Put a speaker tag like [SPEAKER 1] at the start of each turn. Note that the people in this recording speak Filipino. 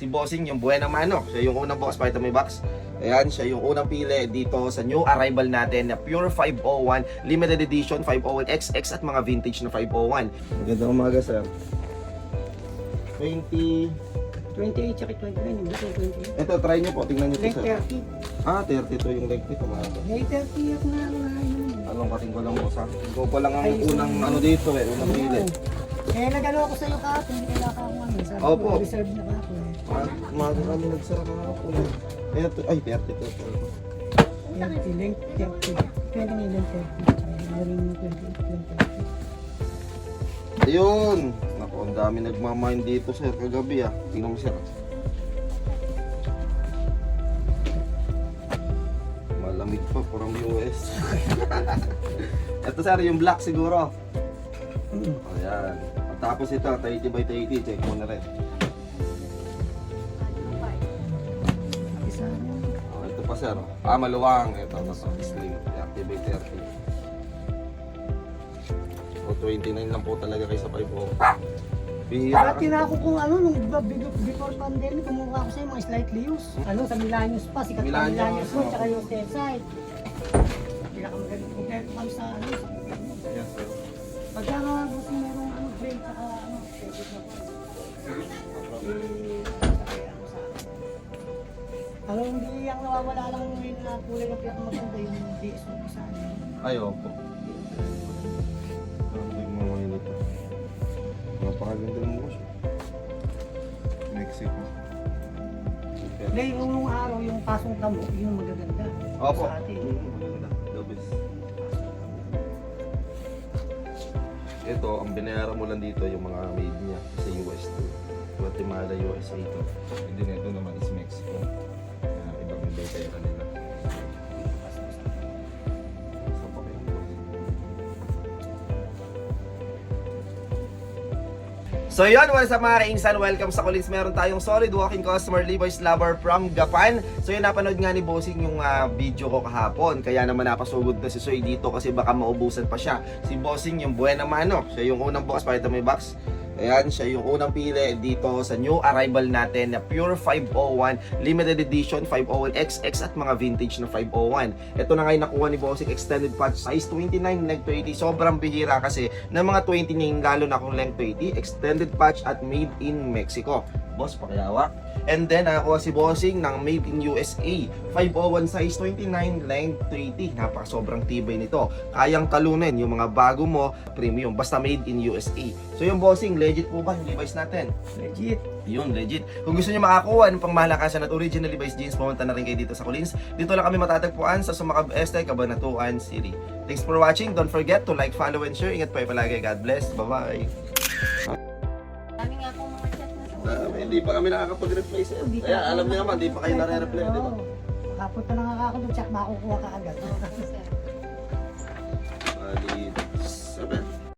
[SPEAKER 1] si Bossing yung Buena Mano. Siya yung unang box pakita yung box. Ayan, siya yung unang pili dito sa new arrival natin na Pure 501 limited edition 501 XX at mga vintage na 501. Magandang umaga sir. 20
[SPEAKER 2] 28 tsaka 29, hindi ko 28.
[SPEAKER 1] Ito, try nyo po. Tingnan nyo po sir.
[SPEAKER 2] 30.
[SPEAKER 1] Ah, 32 yung leg nito
[SPEAKER 2] Late 30 ako na.
[SPEAKER 1] Anong kating ko lang mo sa Ikaw pa lang ang unang ano dito eh, unang pili.
[SPEAKER 2] Eh, nagano ako sa'yo kahapon, hindi kailangan ako ano. Sabi
[SPEAKER 1] Opo.
[SPEAKER 2] ko, reserve na ako eh.
[SPEAKER 1] Ah, Umaga kami nagsara ka ako. Ay, ito, ay, 32.
[SPEAKER 2] 30, late 30. 29, late 30. Meron yung 28, late 30.
[SPEAKER 1] Ayun! Naku, ang dami nagmamind dito sir kagabi ah. Tingnan mo sir. Malamig pa, from US. ito sir, yung black siguro.
[SPEAKER 2] Mm.
[SPEAKER 1] Ayan. Tapos ito, 30 by 30, check mo na rin. Oh, ito pa sir. Ah, maluwang. Ito, ito. Slim. 30 by 30. O, 29 lang po talaga kayo sa 5 o. Bihira
[SPEAKER 2] Dati na ako kung ano, nung before pandemic, kumuha ako sa'yo mga slightly used. Ano, sa Milanios pa, sikat pa
[SPEAKER 1] Milanios,
[SPEAKER 2] Milanios mo,
[SPEAKER 1] oo.
[SPEAKER 2] tsaka yung Tenside. Pinakamagaling kompleto kami sa ano, sa Alam, hindi ang nawawala lang ngayon na kulay ng pinakamaganda yung DS mo isa.
[SPEAKER 1] Ay, opo. Ano yung mga nito? Napakaganda mo siya. Mexico.
[SPEAKER 2] Hindi, yung nung araw, yung pasong kamo, yung magaganda.
[SPEAKER 1] Opo.
[SPEAKER 2] Sa atin.
[SPEAKER 1] Maganda. The best. Ito, ang binayaran mo lang dito yung mga made niya sa US to. Guatemala, USA to. Hindi na ito naman is Mexico. So yun, what's up mga kainsan? Welcome sa Collins. Meron tayong solid walking customer Levi's Lover from Japan. So yun, napanood nga ni Bossing yung ah, video ko kahapon. Kaya naman napasugod na si Soy dito kasi baka maubusan pa siya. Si Bossing yung buena mano. Siya yung unang box. Pakita mo yung box. Ayan, siya yung unang pili dito sa new arrival natin na Pure 501 Limited Edition 501 XX at mga vintage na 501. Ito na nga yung nakuha ni Bossing extended patch size 29 leg 30. Sobrang bihira kasi ng mga 29 lalo na kung length 20 extended patch at made in Mexico. Boss, pakiyawak. And then, nakakuha si Bossing ng Made in USA. 501 size 29, length 30. Napaka sobrang tibay nito. Kayang talunin yung mga bago mo, premium. Basta made in USA. So yung Bossing, legit po ba yung Levi's natin?
[SPEAKER 2] Legit.
[SPEAKER 1] Yun, legit. Kung gusto niyo makakuha ng pangmalakasan at original Levi's jeans, pumunta na rin kayo dito sa Collins. Dito lang kami matatagpuan sa Sumakab Este, Cabanatuan City. Thanks for watching. Don't forget to like, follow, and share. Ingat pa palagi. God bless. Bye-bye. Hindi pa kami nakakapag-reply sir.
[SPEAKER 2] Hindi
[SPEAKER 1] Kaya
[SPEAKER 2] ka-
[SPEAKER 1] alam niyo naman, hindi pa kayo nare-reply, di ba?
[SPEAKER 2] Makapunta na nga ako doon, check makukuha ka agad.
[SPEAKER 1] Bali, sabi.